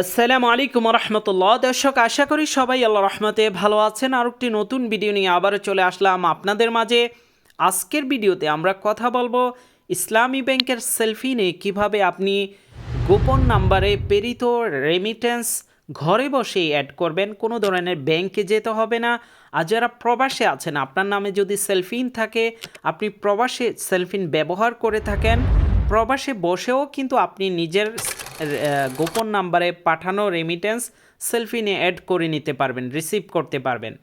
আসসালামু আলাইকুম রহমতুল্লাহ দর্শক, আশা করি সবাই আল্লাহ রহমতে ভালো আছেন। আর একটি নতুন ভিডিও নিয়ে আবারও চলে আসলাম আপনাদের মাঝে। আজকের ভিডিওতে আমরা কথা বলব ইসলামী ব্যাংকের সেলফি নিয়ে, কীভাবে আপনি গোপন নাম্বারে প্রেরিত রেমিটেন্স ঘরে বসে অ্যাড করবেন। কোনো ধরনের ব্যাংকে যেতে হবে না। আর যারা প্রবাসে আছেন, আপনার নামে যদি সেলফিন থাকে, আপনি প্রবাসে সেলফিন ব্যবহার করে থাকেন। প্রবাসে বসেও কিন্তু আপনি নিজের গোপন নাম্বারে পাঠানো রেমিটেন্স সেলফিনে অ্যাড করে নিতে পারবেন রিসিভ করতে পারবেন।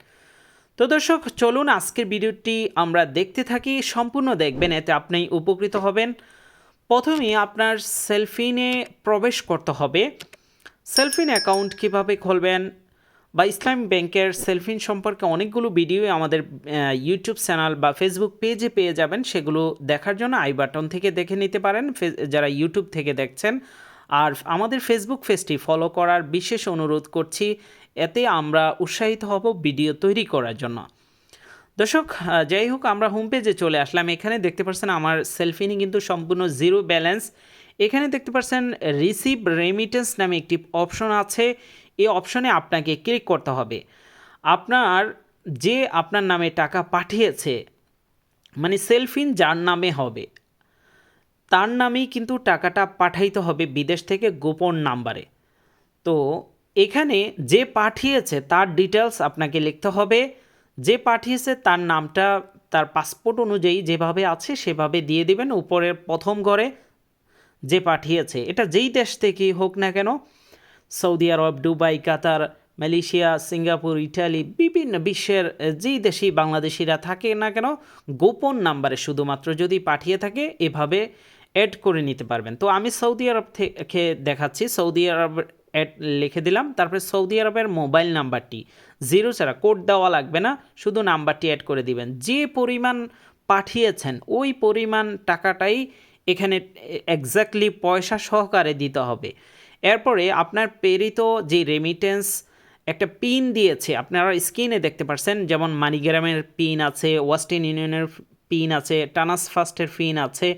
তো দর্শক, চলুন আজকের ভিডিওটি আমরা দেখতে থাকি, সম্পূর্ণ দেখবেন, এতে আপনি উপকৃত হবেন। প্রথমে আপনার সেলফিনে প্রবেশ করতে হবে। সেলফিন অ্যাকাউন্ট কীভাবে খুলবেন? বা ইসলাম ব্যাংকের সেলফিন সম্পর্কে অনেকগুলো ভিডিও আমাদের ইউটিউব চ্যানেল বা ফেসবুক পেজে পেয়ে যাবেন, সেগুলো দেখার জন্য আই বাটন থেকে দেখে নিতে পারেন। যারা ইউটিউব থেকে দেখছেন আর আমাদের ফেসবুক পেজটি ফলো করার বিশেষ অনুরোধ করছি, এতে আমরা উৎসাহিত হব ভিডিও তৈরি করার জন্য। দর্শক যাই হোক, আমরা হোম পেজে চলে আসলাম। এখানে দেখতে পাচ্ছেন আমার সেলফিনি কিন্তু সম্পূর্ণ জিরো ব্যালেন্স এখানে দেখতে পাচ্ছেন রিসিভ রেমিটেন্স নামে একটি অপশন আছে। এই অপশনে আপনাকে ক্লিক করতে হবে। আপনার যে আপনার নামে টাকা পাঠিয়েছে মানে সেলফিন যার নামে হবে তার নামেই কিন্তু টাকাটা পাঠাইতে হবে বিদেশ থেকে গোপন নাম্বারে। তো এখানে যে পাঠিয়েছে তার ডিটেলস আপনাকে লিখতে হবে। যে পাঠিয়েছে তার নামটা, তার পাসপোর্ট অনুযায়ী যেভাবে আছে সেভাবে দিয়ে দিবেন উপরের প্রথম ঘরে যে পাঠিয়েছে। এটা যেই দেশ থেকেই হোক না কেন, Saudi Arab, Dubai, Qatar, Malaysia, Singapore, Italy, বিভিন্ন বিশ্বের যেই দেশেই বাংলাদেশিরা থাকে না কেন, গোপন নাম্বারে শুধুমাত্র যদি পাঠিয়ে থাকে, এভাবে অ্যাড করে নিতে পারবেন। তো আমি সৌদি আরব থেকে দেখাচ্ছি, সৌদি আরব অ্যাড লিখে দিলাম, তারপরে সৌদি আরবের মোবাইল নাম্বারটি জিরো ছাড়া কোড দেওয়া লাগবে না, শুধু নাম্বারটি অ্যাড করে দিবেন। যে পরিমাণ পাঠিয়েছেন, ওই পরিমাণ টাকাটাই এখানে এক্স্যাক্টলি পয়সা সহকারে দিতে হবে। এরপরে আপনার প্রেরিত যে রেমিটেন্স একটা পিন দিয়েছে, আপনারা স্ক্রিনে দেখতে পাচ্ছেন যেমন মানিগ্রামের পিন আছে ওয়েস্টার্ন ইউনিয়নের পিন আছে টানাস ফার্স্টের পিন আছে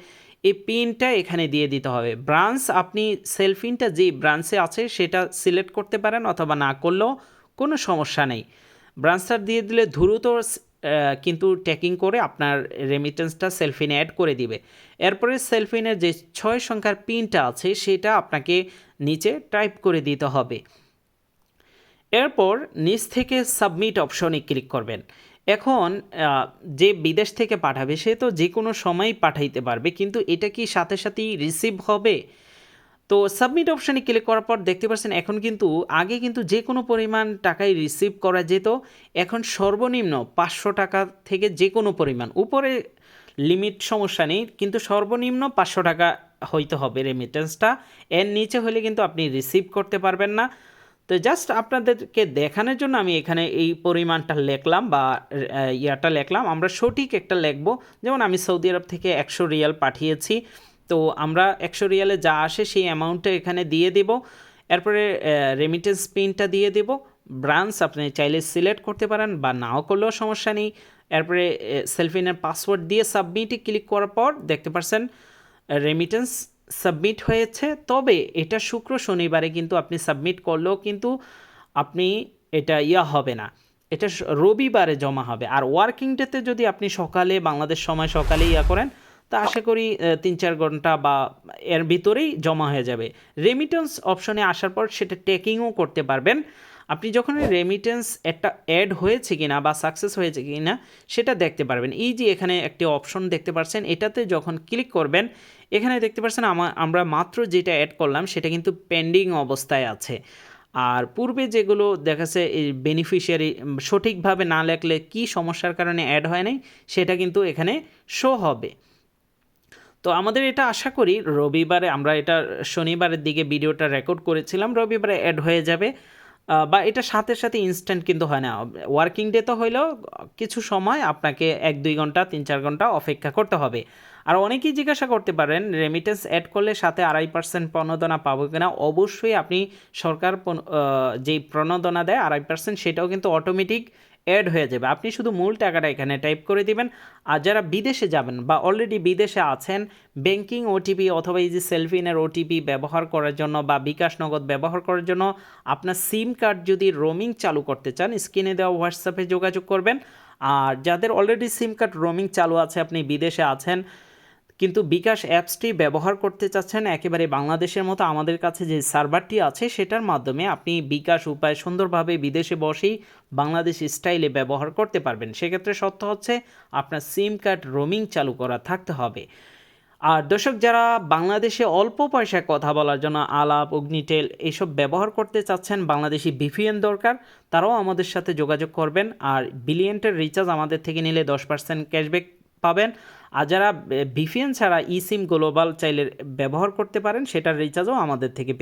এই পিনটা এখানে দিয়ে দিতে হবে। ব্রাঞ্চ, আপনি সেলফিনটা যে ব্রাঞ্চে আছে সেটা সিলেক্ট করতে পারেন অথবা না করলেও কোনো সমস্যা নেই। ব্রাঞ্চটা দিয়ে দিলে দ্রুত কিন্তু ট্যাকিং করে আপনার রেমিটেন্সটা সেলফিনে অ্যাড করে দিবে। এরপরে সেলফিনের যে ছয় সংখ্যার পিনটা আছে সেটা আপনাকে নিচে টাইপ করে দিতে হবে। এরপর নিচ থেকে সাবমিট অপশনে ক্লিক করবেন। এখন যে বিদেশ থেকে পাঠাবে, সে তো যে কোনো সময়ই পাঠাইতে পারবে, কিন্তু এটা কি সাথে সাথেই রিসিভ হবে? তো সাবমিট অপশানে ক্লিক করার পর দেখতে পাচ্ছেন এখন কিন্তু, আগে কিন্তু যে কোনো পরিমাণ টাকাই রিসিভ করা যেত, এখন সর্বনিম্ন পাঁচশো টাকা থেকে যে কোনো পরিমাণ, উপরে লিমিট সমস্যা নেই, কিন্তু সর্বনিম্ন পাঁচশো টাকা হইতে হবে রেমিটেন্সটা এর নিচে হলে কিন্তু আপনি রিসিভ করতে পারবেন না। তো জাস্ট আপনাদেরকে দেখানোর জন্য আমি এখানে এই পরিমাণটা লিখলাম বা ইয়াটা লিখলাম। আমরা সঠিক একটা লিখব। যেমন আমি সৌদি আরব থেকে একশো রিয়াল পাঠিয়েছি। তো আমরা একশো রিয়ালে যা আসে সেই অ্যামাউন্টটা এখানে দিয়ে দেব। এরপরে রেমিটেন্স পিনটা দিয়ে দেব। ব্রাঞ্চ আপনি চাইলে সিলেক্ট করতে পারেন বা নাও করলেও সমস্যা নেই। এরপরে সেলফিনের পাসওয়ার্ড দিয়ে সাবমিটে ক্লিক করার পর দেখতে পাচ্ছেন রেমিটেন্স সাবমিট হয়েছে, তবে এটা শুক্র শনিবারে কিন্তু আপনি সাবমিট করলেও কিন্তু আপনি এটা ইয়া হবে না। এটা রবিবারে জমা হবে। আর ওয়ার্কিং ডেতে যদি আপনি সকালে, বাংলাদেশ সময় সকালে ইয়া করেন, তা আশা করি তিন চার ঘণ্টা বা এর ভিতরেই জমা হয়ে যাবে। রেমিটেন্স অপশনে আসার পর সেটা টেকিংও করতে পারবেন। আপনি যখন রেমিটেন্স একটা অ্যাড হয়েছে কিনা বা সাকসেস হয়েছে কিনা, সেটা দেখতে পারবেন। এই যে এখানে একটি অপশন দেখতে পাচ্ছেন এটাতে যখন ক্লিক করবেন, এখানে দেখতে পাচ্ছেন আমা- আমরা মাত্র যেটা অ্যাড করলাম, সেটা কিন্তু পেন্ডিং অবস্থায় আছে। আর পূর্বে যেগুলো দেখাচ্ছে, এই বেনিফিশিয়ারি সঠিকভাবে না লেখলে কি সমস্যার কারণে অ্যাড হয় নাই, সেটা কিন্তু এখানে শো হবে। তো আমাদের এটা আশা করি, রবিবারে আমরা এটা শনিবারের দিকে ভিডিওটা রেকর্ড করেছিলাম, রবিবারে অ্যাড হয়ে যাবে। বা এটা সাথে সাথে ইনস্ট্যান্ট কিন্তু হয় না। ওয়ার্কিং ডে তো হইলেও কিছু সময় আপনাকে এক, দুই ঘণ্টা, তিন, চার ঘণ্টা অপেক্ষা করতে হবে। আর অনেকেই জিজ্ঞাসা করতে পারেন রেমিটেন্স অ্যাড করলে সাথে আড়াই পার্সেন্ট প্রণোদনা পাবো কিনা? অবশ্যই আপনি সরকার যেই প্রণোদনা দেয় আড়াই পার্সেন্ট সেটাও কিন্তু অটোমেটিক অ্যাড হয়ে যাবে। আপনি শুধু মূল টাকাটা এখানে টাইপ করে দিবেন। আর যারা বিদেশে যাবেন বা অলরেডি বিদেশে আছেন ব্যাংকিং ওটিপি অথবা এই যে সেলফিনের ওটিপি ব্যবহার করার জন্য বা বিকাশ নগদ ব্যবহার করার জন্য আপনার সিম কার্ড যদি রোমিং চালু করতে চান স্ক্রিনে দেওয়া হোয়াটসঅ্যাপে যোগাযোগ করবেন। আর যাদের অলরেডি সিম কার্ড রোমিং চালু আছে, আপনি বিদেশে আছেন কিন্তু বিকাশ অ্যাপসটি ব্যবহার করতে চাচ্ছেন একেবারে বাংলাদেশের মতো আমাদের কাছে যে সার্ভারটি আছে সেটার মাধ্যমে আপনি বিকাশ উপায় সুন্দরভাবে বিদেশে বসেই বাংলাদেশ স্টাইলে ব্যবহার করতে পারবেন। সেক্ষেত্রে সত্য হচ্ছে আপনার সিম কার্ড রোমিং চালু করা থাকতে হবে। আর দর্শক, যারা বাংলাদেশে অল্প পয়সায় কথা বলার জন্য আলাপ, অগ্নিটেল এসব ব্যবহার করতে চাচ্ছেন, বাংলাদেশি ভিপিএন দরকার, তারাও আমাদের সাথে যোগাযোগ করবেন। আর বিলিয়ন্টের রিচার্জ আমাদের থেকে নিলে দশ পার্সেন্ট ক্যাশব্যাক পাবেন। আর যারা ভিপিএন ছাড়া ই সিম গ্লোবাল চাইলে ব্যবহার করতে পারেন, সেটার রিচার্জও আমাদের থেকে